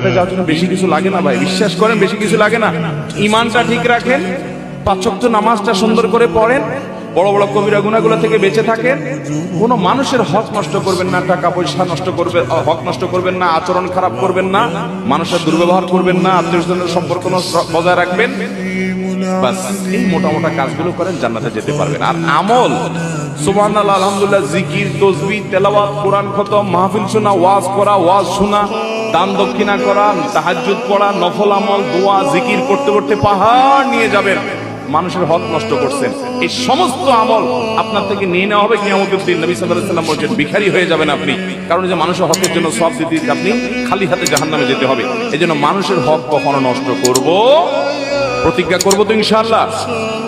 জান্নাতে যাওয়ার জন্য বেশি কিছু লাগে না ভাই। বিশ্বাস করেন, বেশি কিছু লাগে না। ইমানটা ঠিক রাখেন, পাঁচক্ত নামাজটা সুন্দর করে পড়েন, বড় বড় কবিরা গুণাগুলো থেকে বেঁচে থাকেন। কোনো মানুষের হক নষ্ট করবেন না, টাকা পয়সা নষ্ট করবেন হক নষ্ট করবেন না, আচরণ খারাপ করবেন না, মানুষের দুর্ব্যবহার করবেন না আত্মীয় সম্পর্ক বজায় রাখবেন। বাস মোটা মোটা কাজগুলো করেন, জান্নাতে যেতে পারবেন। আর আমল, সুবহানাল্লাহ, আলহামদুলিল্লাহ, জিকির তসবি তেলাওয়াত, কোরআন খতম, মাহফিল শোনা, ওয়াজ করা, ওয়াজ শোনা। দান দক্ষিণা করা, তাহাজ্জুদ পড়া, নফল আমল, দোয়া, জিকির করতে করতে পাহাড় নিয়ে যাবেন। মানুষের হক নষ্ট করছেন। এই সমস্ত আমল আপনার থেকে নিয়ে নেওয়া হবে কিয়ামতের দিন। নবী সাল্লাম বলছেন, ভিখারি হয়ে যাবেন আপনি। কারণ যে মানুষের হকের জন্য সব দিতে আপনি খালি হাতে জাহান্নামে যেতে হবে। এই জন্য মানুষের হক কখনো নষ্ট করব, প্রতিজ্ঞা করব তো ইনশাআল্লাহ।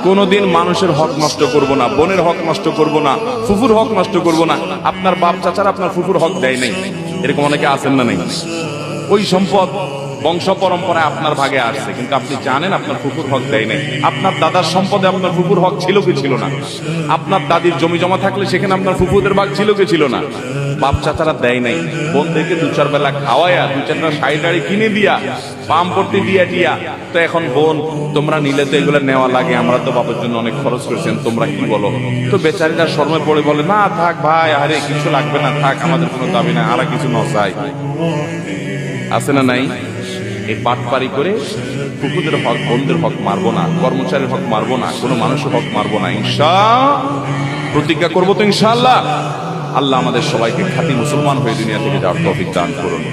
কোনোদিন মানুষের হক নষ্ট করব না, বোনের হক নষ্ট করব না, ফুফুর হক নষ্ট করব না। আপনার বাপ চাচার আপনার ফুফুর হক দেয় নাই। এরকম অনেকে আছেন না নেই? ওই সম্পদ বংশ পরম্পরায় আপনার ভাগে আসছে, কিন্তু আপনি জানেন আপনার ফুকুর হক দেয় নাই। আপনার দাদার সম্পদে আপনার কুকুর হক ছিল কি ছিল না? আপনার দাদির জমি জমা থাকলে সেখানে আপনার ফুফুদের ভাগ ছিল কি ছিল না? বাপ চাচারা দেয় নাই। বোনদেরকে দু চার বেলা খাওয়ায়া, দু চারটা শাড়ি টাড়ি কিনে দিয়া পাম পড়তে দিয়া দিয়া। তো এখন বোন, তোমরা নিলে তো এগুলো নেওয়া লাগে, আমরা তো বাবার জন্য অনেক খরচ করেছেন তোমরা কি বলো? তো বেচারিরা শর্মে পড়ে বলে, না, থাক ভাই, আরে কিছু লাগবে না, থাক, আমাদের কোনো দাবি না আর কিছু নসাই আছে না নাই? এই পাটপারি করে কুকুরদের হক, বন্ধুদের হক মারবো না, কর্মচারীর হক মারবো না, কোনো মানুষের হক মারবো না, ইনশা প্রতিজ্ঞা করব তো ইনশাআল্লাহ। আল্লাহ আমাদের সবাইকে খাঁটি মুসলমান হয়ে দুনিয়া থেকে যাওয়ার তফিক দান করুন।